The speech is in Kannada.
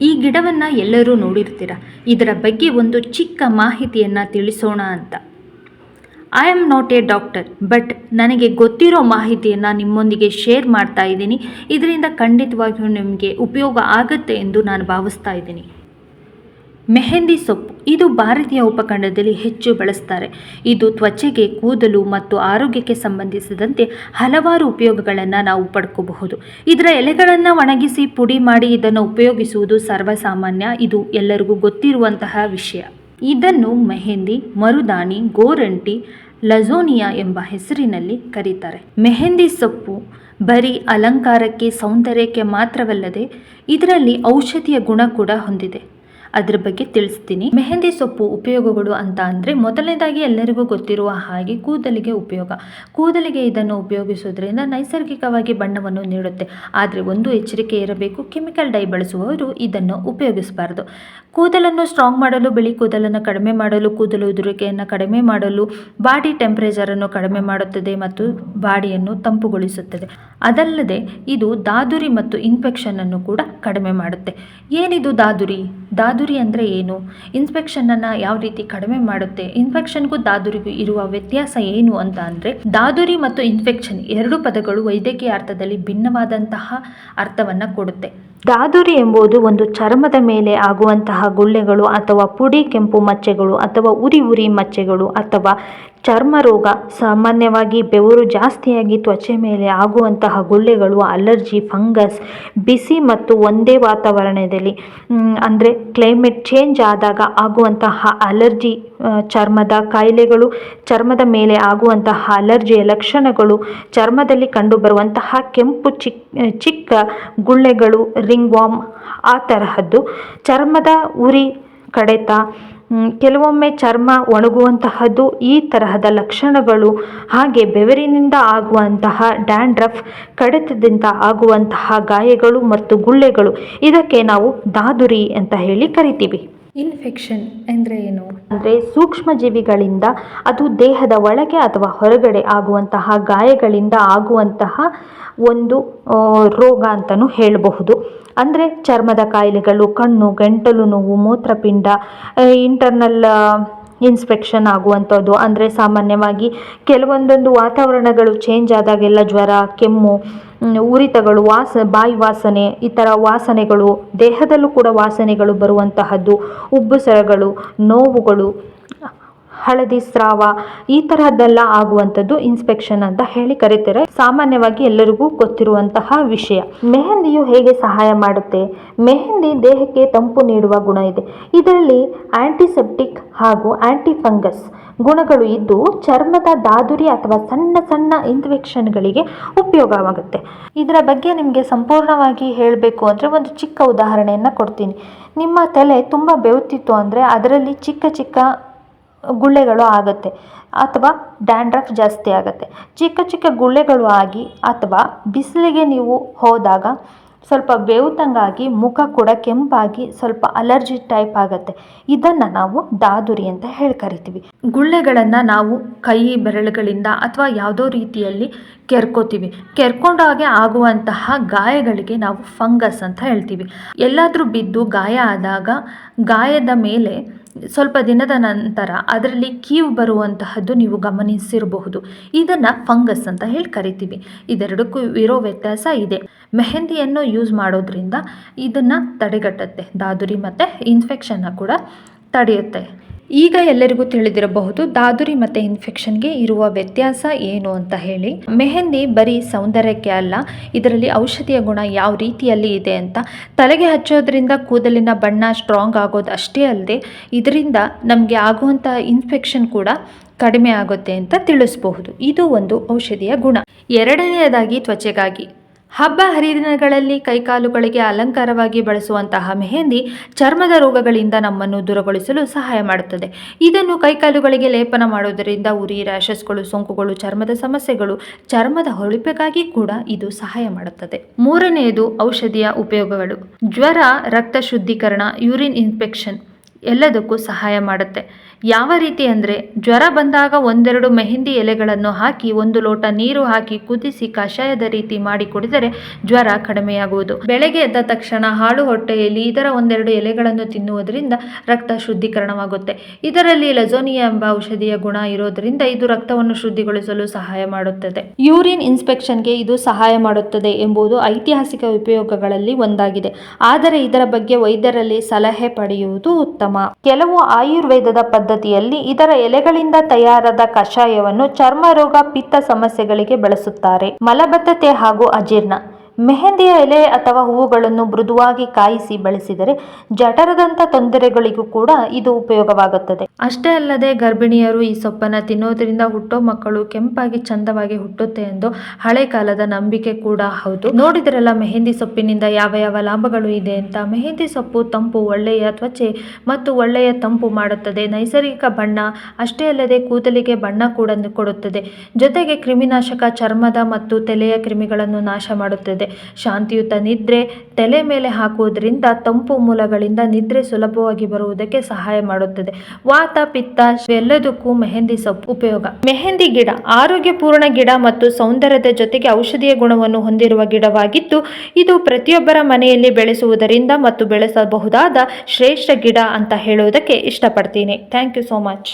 ಈ ಗಿಡವನ್ನು ಎಲ್ಲರೂ ನೋಡಿರ್ತೀರ? ಇದರ ಬಗ್ಗೆ ಒಂದು ಚಿಕ್ಕ ಮಾಹಿತಿಯನ್ನು ತಿಳಿಸೋಣ ಅಂತ. I am not a doctor but ನನಗೆ ಗೊತ್ತಿರೋ ಮಾಹಿತಿಯನ್ನು ನಿಮ್ಮೊಂದಿಗೆ ಶೇರ್ ಮಾಡ್ತಾ ಇದ್ದೀನಿ. ಇದರಿಂದ ಖಂಡಿತವಾಗಿಯೂ ನಿಮಗೆ ಉಪಯೋಗ ಆಗುತ್ತೆ ಎಂದು ನಾನು ಭಾವಿಸ್ತಾ ಇದ್ದೀನಿ. ಮೆಹಂದಿ ಸೊಪ್ಪು. ಇದು ಭಾರತೀಯ ಉಪಖಂಡದಲ್ಲಿ ಹೆಚ್ಚು ಬಳಸ್ತಾರೆ. ಇದು ತ್ವಚೆಗೆ, ಕೂದಲು ಮತ್ತು ಆರೋಗ್ಯಕ್ಕೆ ಸಂಬಂಧಿಸಿದಂತೆ ಹಲವಾರು ಉಪಯೋಗಗಳನ್ನು ನಾವು ಪಡ್ಕೋಬಹುದು. ಇದರ ಎಲೆಗಳನ್ನು ಒಣಗಿಸಿ ಪುಡಿ ಮಾಡಿ ಇದನ್ನು ಉಪಯೋಗಿಸುವುದು ಸರ್ವಸಾಮಾನ್ಯ. ಇದು ಎಲ್ಲರಿಗೂ ಗೊತ್ತಿರುವಂತಹ ವಿಷಯ. ಇದನ್ನು ಮೆಹೆಂದಿ ಮರುದಾನಿ ಗೋರಂಟಿ, ಲಜೋನಿಯಾ ಎಂಬ ಹೆಸರಿನಲ್ಲಿ ಕರೀತಾರೆ. ಮೆಹೆಂದಿ ಸೊಪ್ಪು ಬರೀ ಅಲಂಕಾರಕ್ಕೆ, ಸೌಂದರ್ಯಕ್ಕೆ ಮಾತ್ರವಲ್ಲದೆ ಇದರಲ್ಲಿ ಔಷಧಿಯ ಗುಣ ಕೂಡ ಹೊಂದಿದೆ. ಅದ್ರ ಬಗ್ಗೆ ತಿಳಿಸ್ತೀನಿ. ಮೆಹಂದಿ ಸೊಪ್ಪು ಉಪಯೋಗಗಳು ಅಂತ ಅಂದರೆ ಮೊದಲನೇದಾಗಿ ಎಲ್ಲರಿಗೂ ಗೊತ್ತಿರುವ ಹಾಗೆ ಕೂದಲಿಗೆ ಉಪಯೋಗ. ಕೂದಲಿಗೆ ಇದನ್ನು ಉಪಯೋಗಿಸೋದ್ರಿಂದ ನೈಸರ್ಗಿಕವಾಗಿ ಬಣ್ಣವನ್ನು ನೀಡುತ್ತೆ. ಆದರೆ ಒಂದು ಎಚ್ಚರಿಕೆ ಇರಬೇಕು, ಕೆಮಿಕಲ್ ಡೈ ಬಳಸುವವರು ಇದನ್ನು ಉಪಯೋಗಿಸಬಾರ್ದು. ಕೂದಲನ್ನು ಸ್ಟ್ರಾಂಗ್ ಮಾಡಲು, ಬಿಳಿ ಕೂದಲನ್ನು ಕಡಿಮೆ ಮಾಡಲು, ಕೂದಲು ಉದುರಿಕೆಯನ್ನು ಕಡಿಮೆ ಮಾಡಲು ಬಾಡಿ ಟೆಂಪರೇಚರನ್ನು ಕಡಿಮೆ ಮಾಡುತ್ತದೆ ಮತ್ತು ಬಾಡಿಯನ್ನು ತಂಪುಗೊಳಿಸುತ್ತದೆ. ಅದಲ್ಲದೆ ಇದು ದಾದುರಿ ಮತ್ತು ಇನ್ಫೆಕ್ಷನ್ ಅನ್ನು ಕೂಡ ಕಡಿಮೆ ಮಾಡುತ್ತೆ. ಏನಿದು ದಾದುರಿ ದಾದುರಿ ಅಂದರೆ ಏನು? ಇನ್ಫೆಕ್ಷನನ್ನು ಯಾವ ರೀತಿ ಕಡಿಮೆ ಮಾಡುತ್ತೆ? ಇನ್ಫೆಕ್ಷನ್ಗೂ ದಾದುರಿಗೂ ಇರುವ ವ್ಯತ್ಯಾಸ ಏನು ಅಂತ ಅಂದರೆ, ದಾದುರಿ ಮತ್ತು ಇನ್ಫೆಕ್ಷನ್ ಎರಡು ಪದಗಳು ವೈದ್ಯಕೀಯ ಅರ್ಥದಲ್ಲಿ ಭಿನ್ನವಾದಂತಹ ಅರ್ಥವನ್ನು ಕೊಡುತ್ತೆ. ದಾದುರಿ ಎಂಬುದು ಒಂದು ಚರ್ಮದ ಮೇಲೆ ಆಗುವಂತಹ ಗುಳ್ಳೆಗಳು ಅಥವಾ ಪುಡಿ, ಕೆಂಪು ಮಚ್ಚೆಗಳು ಅಥವಾ ಉರಿ ಉರಿ ಮಚ್ಚೆಗಳು ಅಥವಾ ಚರ್ಮ ರೋಗ, ಸಾಮಾನ್ಯವಾಗಿ ಬೆವರು ಜಾಸ್ತಿಯಾಗಿ ತ್ವಚೆ ಮೇಲೆ ಆಗುವಂತಹ ಗುಳ್ಳೆಗಳು, ಅಲರ್ಜಿ, ಫಂಗಸ್, ಬಿಸಿ ಮತ್ತು ಒಂದೇ ವಾತಾವರಣದಲ್ಲಿ ಅಂದರೆ ಕ್ಲೈಮೇಟ್ ಚೇಂಜ್ ಆದಾಗ ಆಗುವಂತಹ ಅಲರ್ಜಿ ಚರ್ಮದ ಕಾಯಿಲೆಗಳು, ಚರ್ಮದ ಮೇಲೆ ಆಗುವಂತಹ ಅಲರ್ಜಿಯ ಲಕ್ಷಣಗಳು, ಚರ್ಮದಲ್ಲಿ ಕಂಡುಬರುವಂತಹ ಕೆಂಪು ಚಿಕ್ಕ ಚಿಕ್ಕ ಗುಳ್ಳೆಗಳು ರಿಂಗ್ ವಾಮ್ ಆ ತರಹದ್ದು. ಚರ್ಮದ ಉರಿ ಕಡೆತ ಕೆಲವೊಮ್ಮೆ ಚರ್ಮ ಒಣಗುವಂತಹದ್ದು ಈ ತರಹದ ಲಕ್ಷಣಗಳು, ಹಾಗೆ ಬೆವರಿನಿಂದ ಆಗುವಂತಹ ಡ್ಯಾಂಡ್ರಫ್, ಕಡಿತದಿಂದ ಆಗುವಂತಹ ಗಾಯಗಳು ಮತ್ತು ಗುಳ್ಳೆಗಳು. ಇದಕ್ಕೆ ನಾವು ದಾದುರಿ ಅಂತ ಹೇಳಿ ಕರಿತೀವಿ. ಇನ್ಫೆಕ್ಷನ್ ಅಂದರೆ ಏನು? ಅಂದರೆ ಸೂಕ್ಷ್ಮ ಜೀವಿಗಳಿಂದ ಅದು ದೇಹದ ಒಳಗೆ ಅಥವಾ ಹೊರಗಡೆ ಆಗುವಂತಹ ಗಾಯಗಳಿಂದ ಆಗುವಂತಹ ಒಂದು ರೋಗ ಅಂತಲೂ ಹೇಳಬಹುದು. ಅಂದರೆ ಚರ್ಮದ ಕಾಯಿಲೆಗಳು, ಕಣ್ಣು, ಗಂಟಲು ನೋವು, ಮೂತ್ರಪಿಂಡ ಇಂಟರ್ನಲ್ ಇನ್ಸ್ಪೆಕ್ಷನ್ ಆಗುವಂಥದ್ದು. ಅಂದರೆ ಸಾಮಾನ್ಯವಾಗಿ ಕೆಲವೊಂದೊಂದು ವಾತಾವರಣಗಳು ಚೇಂಜ್ ಆದಾಗೆಲ್ಲ ಜ್ವರ, ಕೆಮ್ಮು ಉರಿತಗಳು, ವಾಸ, ಬಾಯಿ ವಾಸನೆ, ಈ ಥರ ವಾಸನೆಗಳು, ದೇಹದಲ್ಲೂ ಕೂಡ ವಾಸನೆಗಳು ಬರುವಂತಹದ್ದು. ಉಬ್ಬುಸರಗಳು ನೋವುಗಳು ಹಳದಿ ಸ್ರಾವ, ಈ ತರಹದ್ದೆಲ್ಲ ಆಗುವಂಥದ್ದು ಇನ್ಸ್ಪೆಕ್ಷನ್ ಅಂತ ಹೇಳಿ ಕರೀತಾರೆ. ಸಾಮಾನ್ಯವಾಗಿ ಎಲ್ಲರಿಗೂ ಗೊತ್ತಿರುವಂತಹ ವಿಷಯ. ಮೆಹಂದಿಯು ಹೇಗೆ ಸಹಾಯ ಮಾಡುತ್ತೆ? ಮೆಹಂದಿ ದೇಹಕ್ಕೆ ತಂಪು ನೀಡುವ ಗುಣ ಇದೆ. ಇದರಲ್ಲಿ ಆಂಟಿಸೆಪ್ಟಿಕ್ ಹಾಗೂ ಆಂಟಿ ಫಂಗಸ್ ಗುಣಗಳು ಇದ್ದು, ಚರ್ಮದ ದಾದುರಿ ಅಥವಾ ಸಣ್ಣ ಸಣ್ಣ ಇನ್ಫೆಕ್ಷನ್ಗಳಿಗೆ ಉಪಯೋಗವಾಗುತ್ತೆ. ಇದರ ಬಗ್ಗೆ ನಿಮಗೆ ಸಂಪೂರ್ಣವಾಗಿ ಹೇಳಬೇಕು ಅಂದರೆ ಒಂದು ಚಿಕ್ಕ ಉದಾಹರಣೆಯನ್ನು ಕೊಡ್ತೀನಿ. ನಿಮ್ಮ ತಲೆ ತುಂಬ ಬೆವುತ್ತಿತ್ತು ಅಂದರೆ ಅದರಲ್ಲಿ ಚಿಕ್ಕ ಚಿಕ್ಕ ಗುಳ್ಳೆಗಳು ಆಗುತ್ತೆ ಅಥವಾ ಡ್ಯಾಂಡ್ರಫ್ ಜಾಸ್ತಿ ಆಗುತ್ತೆ. ಚಿಕ್ಕ ಚಿಕ್ಕ ಗುಳ್ಳೆಗಳು ಆಗಿ ಅಥವಾ ಬಿಸಿಲಿಗೆ ನೀವು ಹೋದಾಗ ಸ್ವಲ್ಪ ಬೇವುತಂಗಾಗಿ ಮುಖ ಕೂಡ ಕೆಂಪಾಗಿ ಸ್ವಲ್ಪ ಅಲರ್ಜಿ ಟೈಪ್ ಆಗುತ್ತೆ. ಇದನ್ನು ನಾವು ದಾದುರಿ ಅಂತ ಹೇಳಿ ಕರಿತೀವಿ. ಗುಳ್ಳೆಗಳನ್ನು ನಾವು ಕೈ ಬೆರಳುಗಳಿಂದ ಅಥವಾ ಯಾವುದೋ ರೀತಿಯಲ್ಲಿ ಕೆರ್ಕೋತೀವಿ. ಕೆರ್ಕೊಂಡಾಗೆ ಆಗುವಂತಹ ಗಾಯಗಳಿಗೆ ನಾವು ಫಂಗಸ್ ಅಂತ ಹೇಳ್ತೀವಿ. ಎಲ್ಲಾದರೂ ಬಿದ್ದು ಗಾಯ ಆದಾಗ ಗಾಯದ ಮೇಲೆ ಸ್ವಲ್ಪ ದಿನದ ನಂತರ ಅದರಲ್ಲಿ ಕೀವು ಬರುವಂತಹದ್ದು ನೀವು ಗಮನಿಸಿರಬಹುದು. ಇದನ್ನು ಫಂಗಸ್ ಅಂತ ಹೇಳಿ ಕರಿತೀವಿ. ಇದೆರಡಕ್ಕೂ ಇರೋ ವ್ಯತ್ಯಾಸ ಇದೆ. ಮೆಹಂದಿಯನ್ನು ಯೂಸ್ ಮಾಡೋದ್ರಿಂದ ಇದನ್ನು ತಡೆಗಟ್ಟುತ್ತೆ. ದಾದುರಿ ಮತ್ತು ಇನ್ಫೆಕ್ಷನ್ನ ಕೂಡ ತಡೆಯುತ್ತೆ. ಈಗ ಎಲ್ಲರಿಗೂ ತಿಳಿದಿರಬಹುದು, ದಾದುರಿ ಮತ್ತು ಇನ್ಫೆಕ್ಷನ್ಗೆ ಇರುವ ವ್ಯತ್ಯಾಸ ಏನು ಅಂತ ಹೇಳಿ. ಮೆಹಂದಿ ಬರೀ ಸೌಂದರ್ಯಕ್ಕೆ ಅಲ್ಲ, ಇದರಲ್ಲಿ ಔಷಧಿಯ ಗುಣ ಯಾವ ರೀತಿಯಲ್ಲಿ ಇದೆ ಅಂತ ತಲೆಗೆ ಹಚ್ಚೋದ್ರಿಂದ ಕೂದಲಿನ ಬಣ್ಣ ಸ್ಟ್ರಾಂಗ್ ಆಗೋದು ಅಷ್ಟೇ ಅಲ್ಲದೆ ಇದರಿಂದ ನಮಗೆ ಆಗುವಂಥ ಇನ್ಫೆಕ್ಷನ್ ಕೂಡ ಕಡಿಮೆ ಆಗುತ್ತೆ ಅಂತ ತಿಳಿಸಬಹುದು. ಇದು ಒಂದು ಔಷಧಿಯ ಗುಣ. ಎರಡನೆಯದಾಗಿ ತ್ವಚೆಗಾಗಿ. ಹಬ್ಬ ಹರಿದಿನಗಳಲ್ಲಿ ಕೈಕಾಲುಗಳಿಗೆ ಅಲಂಕಾರವಾಗಿ ಬಳಸುವಂತಹ ಮೆಹೆಂದಿ ಚರ್ಮದ ರೋಗಗಳಿಂದ ನಮ್ಮನ್ನು ದೂರಗೊಳಿಸಲು ಸಹಾಯ ಮಾಡುತ್ತದೆ. ಇದನ್ನು ಕೈಕಾಲುಗಳಿಗೆ ಲೇಪನ ಮಾಡುವುದರಿಂದ ಉರಿ ರ್ಯಾಷಸ್ಗಳು ಸೋಂಕುಗಳು, ಚರ್ಮದ ಸಮಸ್ಯೆಗಳು, ಚರ್ಮದ ಹೊಳಿಪೆಗಾಗಿ ಕೂಡ ಇದು ಸಹಾಯ ಮಾಡುತ್ತದೆ. ಮೂರನೆಯದು ಔಷಧಿಯ ಉಪಯೋಗಗಳು. ಜ್ವರ, ರಕ್ತ ಶುದ್ಧೀಕರಣ, ಯೂರಿನ್ ಇನ್ಫೆಕ್ಷನ್. ಎಲ್ಲದಕ್ಕೂ ಸಹಾಯ ಮಾಡುತ್ತೆ. ಯಾವ ರೀತಿ ಅಂದರೆ ಜ್ವರ ಬಂದಾಗ ಒಂದೆರಡು ಮೆಹಂದಿ ಎಲೆಗಳನ್ನು ಹಾಕಿ, ಒಂದು ಲೋಟ ನೀರು ಹಾಕಿ ಕುದಿಸಿ ಕಷಾಯದ ರೀತಿ ಮಾಡಿ ಕುಡಿದರೆ ಜ್ವರ ಕಡಿಮೆಯಾಗುವುದು. ಬೆಳಗ್ಗೆ ಎದ್ದ ತಕ್ಷಣ ಹಾಳು ಹೊಟ್ಟೆಯಲ್ಲಿ ಇದರ ಒಂದೆರಡು ಎಲೆಗಳನ್ನು ತಿನ್ನುವುದರಿಂದ ರಕ್ತ ಶುದ್ಧೀಕರಣವಾಗುತ್ತೆ. ಇದರಲ್ಲಿ ಲಜೋನಿಯಾ ಎಂಬ ಔಷಧಿಯ ಗುಣ ಇರೋದರಿಂದ ಇದು ರಕ್ತವನ್ನು ಶುದ್ಧಿಗೊಳಿಸಲು ಸಹಾಯ ಮಾಡುತ್ತದೆ. ಯೂರಿನ್ ಇನ್ಸ್ಪೆಕ್ಷನ್ಗೆ ಇದು ಸಹಾಯ ಮಾಡುತ್ತದೆ ಎಂಬುದು ಐತಿಹಾಸಿಕ ಉಪಯೋಗಗಳಲ್ಲಿ ಒಂದಾಗಿದೆ. ಆದರೆ ಇದರ ಬಗ್ಗೆ ವೈದ್ಯರಲ್ಲಿ ಸಲಹೆ ಪಡೆಯುವುದು ಉತ್ತಮ ಕೆಲವು ಆಯುರ್ವೇದದ ಪದ್ಧತಿಯಲ್ಲಿ ಇದರ ಎಲೆಗಳಿಂದ ತಯಾರಾದ ಕಷಾಯವನ್ನು ಚರ್ಮ ರೋಗ ಪಿತ್ತ ಸಮಸ್ಯೆಗಳಿಗೆ ಬಳಸುತ್ತಾರೆ. ಮಲಬದ್ಧತೆ ಹಾಗೂ ಅಜೀರ್ಣ. ಮೆಹಂದಿಯ ಎಲೆ ಅಥವಾ ಹೂವುಗಳನ್ನು ಮೃದುವಾಗಿ ಕಾಯಿಸಿ ಬಳಸಿದರೆ ಜಠರದಂಥ ತೊಂದರೆಗಳಿಗೂ ಕೂಡ ಇದು ಉಪಯೋಗವಾಗುತ್ತದೆ. ಅಷ್ಟೇ ಅಲ್ಲದೆ ಗರ್ಭಿಣಿಯರು ಈ ಸೊಪ್ಪನ್ನು ತಿನ್ನೋದ್ರಿಂದ ಹುಟ್ಟೋ ಮಕ್ಕಳು ಕೆಂಪಾಗಿ ಚಂದವಾಗಿ ಹುಟ್ಟುತ್ತೆ ಎಂದು ಹಳೆ ಕಾಲದ ನಂಬಿಕೆ ಕೂಡ ಹೌದು. ನೋಡಿದ್ರಲ್ಲ ಮೆಹಂದಿ ಸೊಪ್ಪಿನಿಂದ ಯಾವ ಯಾವ ಲಾಭಗಳು ಇದೆ ಅಂತ. ಮೆಹಂದಿ ಸೊಪ್ಪು ತಂಪು, ಒಳ್ಳೆಯ ತ್ವಚೆ ಮತ್ತು ಒಳ್ಳೆಯ ತಂಪು ಮಾಡುತ್ತದೆ. ನೈಸರ್ಗಿಕ ಬಣ್ಣ, ಅಷ್ಟೇ ಅಲ್ಲದೆ ಕೂದಲಿಗೆ ಬಣ್ಣ ಕೂಡ ಕೊಡುತ್ತದೆ. ಜೊತೆಗೆ ಕ್ರಿಮಿನಾಶಕ, ಚರ್ಮದ ಮತ್ತು ತಲೆಯ ಕ್ರಿಮಿಗಳನ್ನು ನಾಶ ಮಾಡುತ್ತದೆ. ಶಾಂತಿಯುತ ನಿದ್ರೆ ತಲೆ ಮೇಲೆ ಹಾಕುವುದರಿಂದ ತಂಪು ಮೂಲಗಳಿಂದ ನಿದ್ರೆ ಸುಲಭವಾಗಿ ಬರುವುದಕ್ಕೆ ಸಹಾಯ ಮಾಡುತ್ತದೆ. ವಾತ, ಪಿತ್ತ, ಎಲ್ಲದಕ್ಕೂ ಮೆಹಂದಿ ಸೊಪ್ಪು ಉಪಯೋಗ. ಮೆಹಂದಿ ಗಿಡ ಆರೋಗ್ಯಪೂರ್ಣ ಗಿಡ ಮತ್ತು ಸೌಂದರ್ಯದ ಜೊತೆಗೆ ಔಷಧೀಯ ಗುಣವನ್ನು ಹೊಂದಿರುವ ಗಿಡವಾಗಿದ್ದು, ಇದು ಪ್ರತಿಯೊಬ್ಬರ ಮನೆಯಲ್ಲಿ ಬೆಳೆಸುವುದರಿಂದ ಮತ್ತು ಬೆಳೆಸಬಹುದಾದ ಶ್ರೇಷ್ಠ ಗಿಡ ಅಂತ ಹೇಳುವುದಕ್ಕೆ ಇಷ್ಟಪಡ್ತೀನಿ. Thank you so much.